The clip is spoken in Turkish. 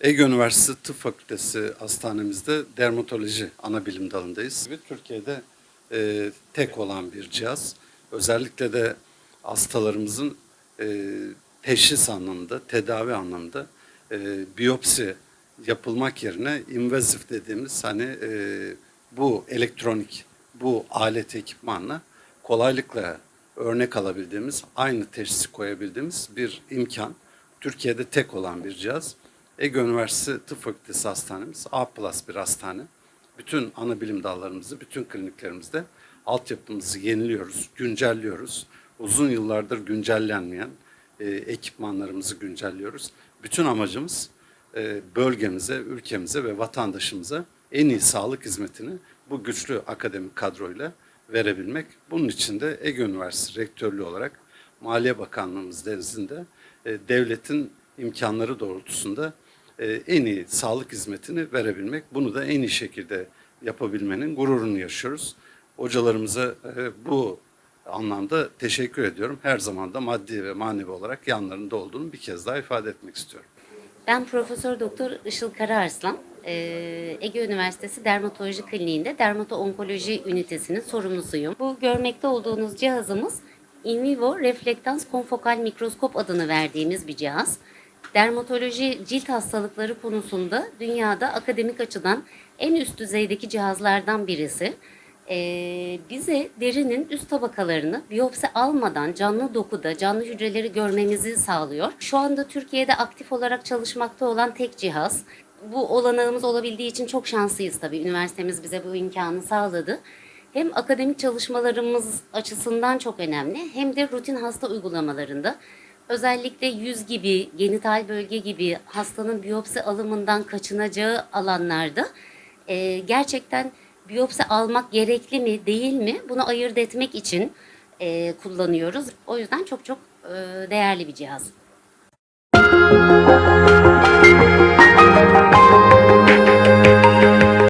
Ege Üniversitesi Tıp Fakültesi Hastanemizde dermatoloji ana bilim dalındayız. Ve Türkiye'de e, tek olan bir cihaz. Özellikle de hastalarımızın e, teşhis anlamında, tedavi anlamında e, biyopsi yapılmak yerine invazif dediğimiz hani e, bu elektronik, bu alet ekipmanla kolaylıkla örnek alabildiğimiz, aynı teşhisi koyabildiğimiz bir imkan. Türkiye'de tek olan bir cihaz. Ege Üniversitesi Tıp Fakültesi Hastanemiz A plus bir hastane. Bütün ana bilim dallarımızı, bütün kliniklerimizde altyapımızı yeniliyoruz, güncelliyoruz. Uzun yıllardır güncellenmeyen e, ekipmanlarımızı güncelliyoruz. Bütün amacımız e, bölgemize, ülkemize ve vatandaşımıza en iyi sağlık hizmetini bu güçlü akademik kadroyla verebilmek. Bunun için de Ege Üniversitesi Rektörlüğü olarak Maliye Bakanlığımız nezdinde e, devletin imkanları doğrultusunda e, en iyi sağlık hizmetini verebilmek. Bunu da en iyi şekilde yapabilmenin gururunu yaşıyoruz. Hocalarımıza e, bu anlamda teşekkür ediyorum. Her zaman da maddi ve manevi olarak yanlarında olduğunu bir kez daha ifade etmek istiyorum. Ben Profesör Doktor Işıl Karaarslan, eee, Ege Üniversitesi Dermatoloji Kliniğinde dermato-onkoloji ünitesinin sorumlusuyum. Bu görmekte olduğunuz cihazımız in vivo reflektans konfokal mikroskop adını verdiğimiz bir cihaz. Dermatoloji cilt hastalıkları konusunda dünyada akademik açıdan en üst düzeydeki cihazlardan birisi. Ee, bize derinin üst tabakalarını biyopsi almadan canlı dokuda canlı hücreleri görmemizi sağlıyor. Şu anda Türkiye'de aktif olarak çalışmakta olan tek cihaz. Bu olanağımız olabildiği için çok şanslıyız tabii. Üniversitemiz bize bu imkanı sağladı. Hem akademik çalışmalarımız açısından çok önemli hem de rutin hasta uygulamalarında özellikle yüz gibi, genital bölge gibi hastanın biyopsi alımından kaçınacağı alanlarda e, gerçekten biyopsi almak gerekli mi değil mi bunu ayırt etmek için e, kullanıyoruz. O yüzden çok çok e, değerli bir cihaz.